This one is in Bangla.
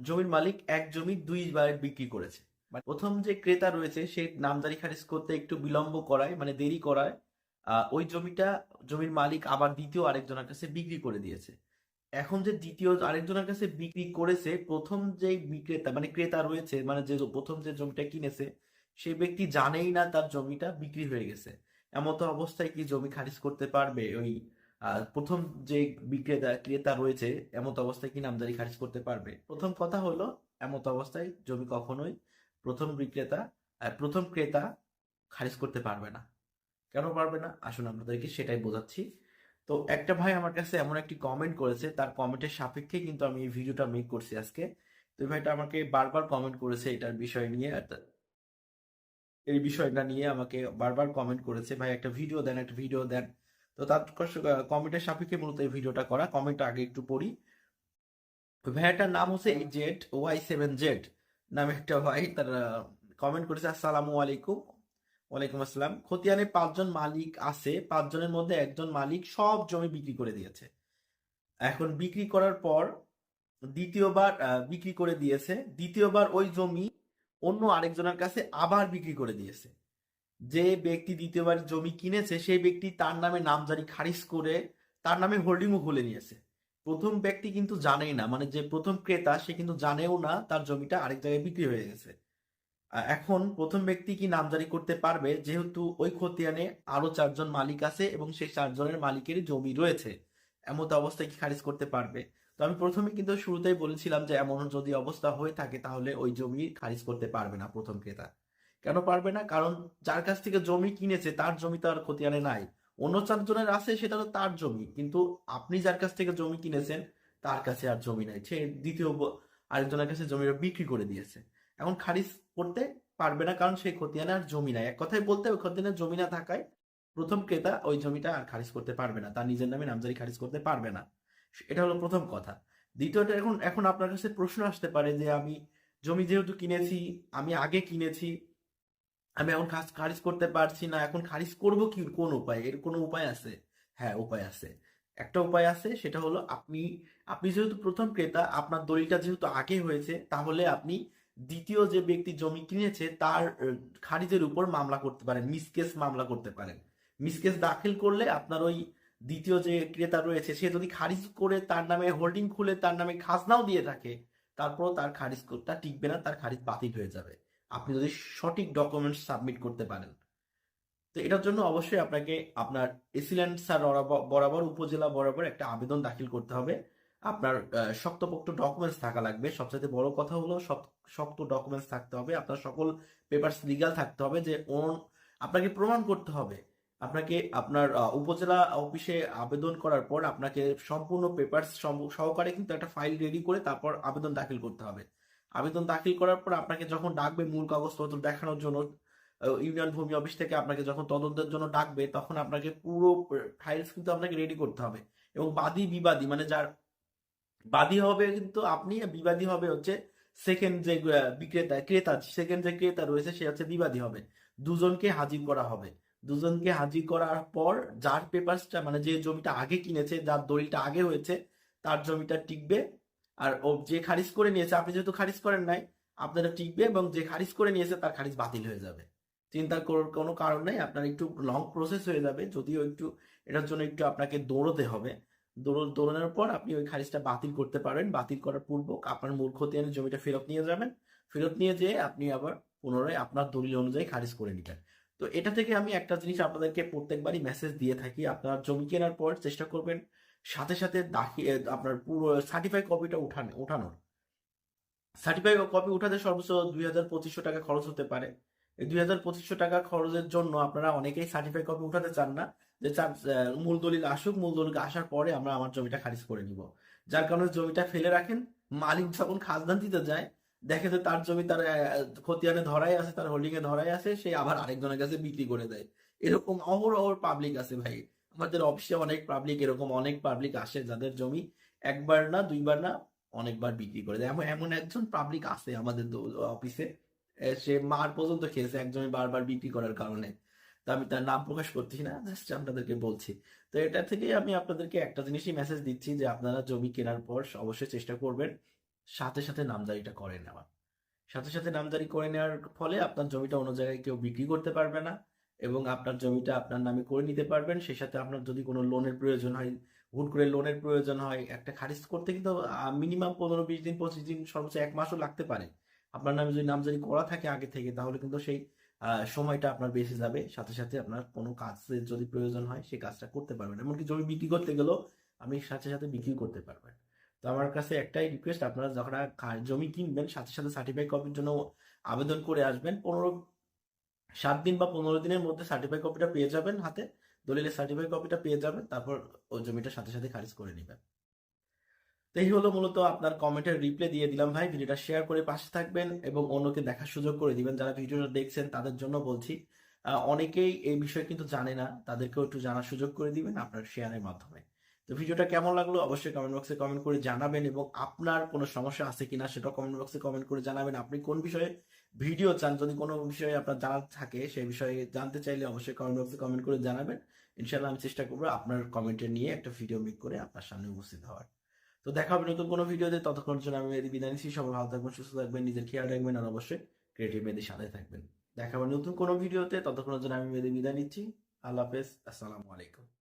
জমির মালিক এক জমি দুইবার বিক্রি করেছে। মানে প্রথম যে ক্রেতা রয়েছে, সে নামদারি খারিজ করতে একটু বিলম্ব করায় মানে দেরি করায় ওই জমিটা জমির মালিক আবার দ্বিতীয় আরেকজনের কাছে বিক্রি করে দিয়েছে। এখন যে দ্বিতীয় আরেকজনের কাছে বিক্রি করেছে, প্রথম যে বিক্রেতা মানে ক্রেতা রয়েছে মানে যে প্রথম যে জমিটা কিনেছে সেই ব্যক্তি জানেই না তার জমিটা বিক্রি হয়ে গেছে। এমতো অবস্থায় কি জমি খারিজ করতে পারবে ওই প্রথম যে বিক্রেতা, ক্রেতা রয়েছে, এমত অবস্থায় কি নামজারি খারিজ করতে পারবে? প্রথম কথা হলো, এমত অবস্থায় জমি কখনোই প্রথম বিক্রেতা প্রথম ক্রেতা খারিজ করতে পারবে না। কেন পারবে না? আসুন আপনাদেরকে সেটাই বোঝাচ্ছি। তো একটা ভাই আমার কাছে এমন একটি কমেন্ট করেছে, তার কমেন্টের সাপেক্ষে কিন্তু আমি এই ভিডিওটা মেক করছি আজকে। তো ভাইটা আমাকে বারবার কমেন্ট করেছে এটার বিষয় নিয়ে এই বিষয়টা নিয়ে আমাকে বারবার কমেন্ট করেছে। ভাই, একটা ভিডিও দেন, একটা ভিডিও দেন। তো তার কমেন্টের সাপেক্ষে মূলত এই ভিডিওটা করা। কমেন্টটা আগে একটু পড়ি। ওই ভাইয়াটার নাম হচ্ছে জেড ওয়াই সেভেন জেড নামে একটা ভাই তার কমেন্ট করেছে আসসালামু আলাইকুম। ওয়ালাইকুম আসসালাম। খতিয়ানে পাঁচজন মালিক আছে পাঁচজনের মধ্যে একজন মালিক সব জমি বিক্রি করে দিয়েছে। এখন বিক্রি করার পর দ্বিতীয়বার বিক্রি করে দিয়েছে। দ্বিতীয়বার ওই জমি অন্য আরেকজনের কাছে আবার বিক্রি করে দিয়েছে। যে ব্যক্তি দ্বিতীয়বার জমি কিনেছে, সেই ব্যক্তি তার নামে নামজারি খারিজ করে তার নামে হোল্ডিংও খুলে নিয়েছে। প্রথম ব্যক্তি কিন্তু জানেই না মানে যে প্রথম ক্রেতা, সে কিন্তু জানেও না তার জমিটা আরেক জায়গায় বিক্রি হয়ে গেছে। এখন প্রথম ব্যক্তি কি নামজারি করতে পারবে? যেহেতু ওই খতিয়ানে আরও চারজন মালিক আছে এবং সেই চারজনের মালিকের জমি রয়েছে। এমত অবস্থায় কি খারিজ করতে পারবে? তো আমি প্রথমে কিন্তু শুরুতেই বলেছিলাম যে এমন যদি অবস্থা হয়ে থাকে, তাহলে ওই জমি খারিজ করতে পারবে না প্রথম ক্রেতা। কেন পারবে না? কারণ যার কাছ থেকে জমি কিনেছে, তার জমি তো আর খতিয়ানে নাই। অন্য চারজনের আছে, সেটা তো তার জমি। কিন্তু আপনি যার কাছ থেকে জমি কিনেছেন, তার কাছে আর জমি নাই। সে দ্বিতীয় আরেকজনের কাছে জমিটা বিক্রি করে দিয়েছে। এখন খারিজ করতে পারবে না, কারণ সেই খতিয়ানে আর জমি নাই। এক কথায় বলতে, ওই খতিয়ানে জমি না থাকায় প্রথম ক্রেতা ওই জমিটা আর খারিজ করতে পারবে না। তার নিজের নামে নামজারি খারিজ করতে পারবে না। এটা হলো প্রথম কথা। দ্বিতীয়টা, এখন এখন আপনার কাছে প্রশ্ন আসতে পারে যে আমি জমি যেহেতু কিনেছি, আমি আগে কিনেছি আমি এখন খারিজ করতে পারছি না। এখন খারিজ করব কি? কোন উপায়? এর কোনো উপায় আছে? হ্যাঁ উপায় আছে। একটা উপায় আছে, সেটা হলো আপনি আপনি যেহেতু প্রথম ক্রেতা, আপনার দলিলটা যেহেতু আগে হয়েছে, তাহলে আপনি দ্বিতীয় যে ব্যক্তি জমি কিনেছে, তার খারিজের উপর মামলা করতে পারেন মিসকেস মামলা করতে পারেন। মিসকেস দাখিল করলে আপনার ওই দ্বিতীয় যে ক্রেতা রয়েছে, সে যদি খারিজ করে তার নামে হোল্ডিং খুলে তার নামে খাজনাও দিয়ে থাকে, তারপরও তার খারিজ টা টিকবে না, তার খারিজ বাতিল হয়ে যাবে। আপনি যদি সঠিক ডকুমেন্টস সাবমিট করতে পারেন। তো এটার জন্য অবশ্যই আপনাকে আপনার এসিল্যান্ড স্যার বরাবর উপজেলা বরাবর একটা আবেদন দাখিল করতে হবে। আপনার শক্তপোক্ত ডকুমেন্টস থাকা লাগবে। সবচেয়ে বড় কথা হলো শক- শক্ত ডকুমেন্টস থাকতে হবে। আপনার সকল পেপারস লিগাল থাকতে হবে যে আপনাকে প্রমাণ করতে হবে। আপনাকে আপনার উপজেলা অফিসে আবেদন করার পর আপনাকে সম্পূর্ণ পেপারস সহকারে কিন্তু একটা ফাইল রেডি করে তারপর আবেদন দাখিল করতে হবে। আবেদন দাখিল করার পর আপনাকে যখন ডাকবে মূল কাগজপত্র দেখানোর জন্য ইউনিয়ন ভূমি অফিস থেকে আপনাকে যখন তদন্তের জন্য ডাকবে, তখন আপনাকে পুরো ফাইলস কিন্তু আপনাকে রেডি করতে হবে। এবং বাদী বিবাদী মানে যার বাদী হবে কিন্তু আপনি বিবাদী হবে হচ্ছে সেকেন্ড যে বিক্রেতা, ক্রেতা সেকেন্ড যে ক্রেতা রয়েছে, সে হচ্ছে বিবাদী হবে। দুজনকে হাজির করা হবে। দুজনকে হাজির করার পর যার পেপারসটা মানে যে জমিটা আগে কিনেছে, যার দলিলটা আগে হয়েছে, তার জমিটা টিকবে। আর ও যে খারিজ করে নিয়েছে, আপনি যেহেতু খারিজ করেন নাই, আপনারা টিকবে এবং যে খারিজ করে নিয়েছে, তার খারিজ বাতিল হয়ে যাবে। চিন্তার করার কোনো কারণ নেই, আপনার একটু লং প্রসেস হয়ে যাবে, যদিও একটু এটার জন্য একটু আপনাকে দৌড়তে হবে। দৌড়, দৌড়ানোর পর আপনি ওই খারিজটা বাতিল করতে পারেন। বাতিল করার পূর্বক আপনার মূল খতিয়ানের জমিটা ফেরত নিয়ে যাবেন। ফেরত নিয়ে যেয়ে আপনি আবার পুনরায় আপনার দলিল অনুযায়ী খারিজ করে নেবেন। তো এটা থেকে আমি একটা জিনিস আপনাদেরকে প্রত্যেকবারই মেসেজ দিয়ে থাকি। আপনার জমি কেনার পর চেষ্টা করবেন সাথে সাথে দাখি আপনার পুরো সার্টিফাই কপিটা উঠানো সার্টিফাই কপি উঠাতে সর্বোচ্চ দুই হাজার পঁচিশশো টাকা খরচ হতে পারে। এই দুই হাজার পঁচিশশো টাকা খরচের জন্য আপনারা অনেকেই সার্টিফাই কপি উঠাতে চান না। যে চান মূল দলিল আসুক, মূল দলিল আসার পরে আমরা আমার জমিটা খারিজ করে নিব। যার কারণে জমিটা ফেলে রাখেন, মালিক যখন খাজনা দিতে যায়, দেখে যে তার জমি তার খতিয়ানে ধরাই আছে, তার হোল্ডিং এ ধরাই আছে, সে আবার আরেকজনের কাছে বিক্রি করে দেয়। এরকম অহরহ পাবলিক আছে ভাই। আমাদের অফিসে অনেক পাবলিক এরকম অনেক পাবলিক আসে যাদের জমি একবার না, দুইবার না, অনেকবার বিক্রি করে দেয়। এমন এমন একজন পাবলিক আছে আমাদের অফিসে সে মার পর্যন্ত খেয়েছে এক জমি বারবার বিক্রি করার কারণে। তো আমি তার নাম প্রকাশ করতেছি না জাস্ট আপনাদেরকে বলছি। তো এটা থেকে আমি আপনাদেরকে একটা জিনিসই মেসেজ দিচ্ছি যে আপনারা জমি কেনার পর অবশ্যই চেষ্টা করবেন সাথে সাথে নামজারিটা করে নেওয়া সাথে সাথে নামজারি করে নেওয়ার ফলে আপনার জমিটা অন্য জায়গায় কেউ বিক্রি করতে পারবে না। এবং আপনার জমিটা আপনার নামে করে নিতে পারবেন। সেই সাথে আপনার যদি কোনো লোনের প্রয়োজন হয়, হুট করে লোনের প্রয়োজন হয়, একটা খারিজ করতে কিন্তু মিনিমাম পনেরো বিশ দিন, পঁচিশ দিন, সর্বোচ্চ এক মাসও লাগতে পারে। আপনার নামে যদি নামজারি করা থাকে আগে থেকে, তাহলে কিন্তু সেই সময়টা আপনার বেঁচে যাবে। সাথে সাথে আপনার কোনো কাজের যদি প্রয়োজন হয়, সেই কাজটা করতে পারবেন। এমনকি জমি বিক্রি করতে গেলেও আপনি সাথে সাথে বিক্রি করতে পারবেন। তো আমার কাছে একটাই রিকোয়েস্ট আপনারা যখন জমি কিনবেন, সাথে সাথে সার্টিফাই কপির জন্য আবেদন করে আসবেন। পনেরো সাত দিন বা পনেরো দিনের মধ্যে সার্টিফাই কপিটা পেয়ে যাবেন হাতে দলিলের সার্টিফাই কপিটা পেয়ে যাবেন, তারপর ওই জমিটা সাথে সাথে খারিজ করে নেবেন। তো এই হলো মূলত আপনার কমেন্টের রিপ্লে দিয়ে দিলাম ভাই, ভিডিওটা শেয়ার করে পাশে থাকবেন এবং অন্যকে দেখার সুযোগ করে দিবেন। যারা ভিডিওটা দেখছেন, তাদের জন্য বলছি অনেকেই এই বিষয়ে কিন্তু জানে না, তাদেরকেও একটু জানার সুযোগ করে দিবেন আপনার শেয়ারের মাধ্যমে। তো ভিডিওটা কেমন লাগল অবশ্যই কমেন্ট বক্সে কমেন্ট করে জানাবেন এবং আপনার কোনো সমস্যা আছে কিনা সেটা কমেন্ট বক্সে কমেন্ট করে জানাবেন। আপনি কোন বিষয়ে ভিডিও চান, যদি কোনো বিষয়ে আপনার জানার থাকে সেই বিষয়ে জানতে চাইলে অবশ্যই কমেন্ট বক্সে কমেন্ট করে জানাবেন। ইনশাল্লাহ আমি চেষ্টা করব আপনার কমেন্টে নিয়ে একটা ভিডিও মেক করে আপনার সামনে উপস্থিত হওয়ার। তো দেখা হবে নতুন কোনো ভিডিওতে ততক্ষণের জন্য আমি বিদায় নিচ্ছি। সবাই ভালো থাকবেন, সুস্থ থাকবেন, নিজের খেয়াল রাখবেন আর অবশ্যই ক্রিয়েটিভ মেহেদির সাথে থাকবেন। দেখা হবে নতুন কোনো ভিডিওতে ততক্ষণের জন্য আমি মেহেদি বিদায় নিচ্ছি। আল্লাহ হাফেজ। আসসালামু আলাইকুম।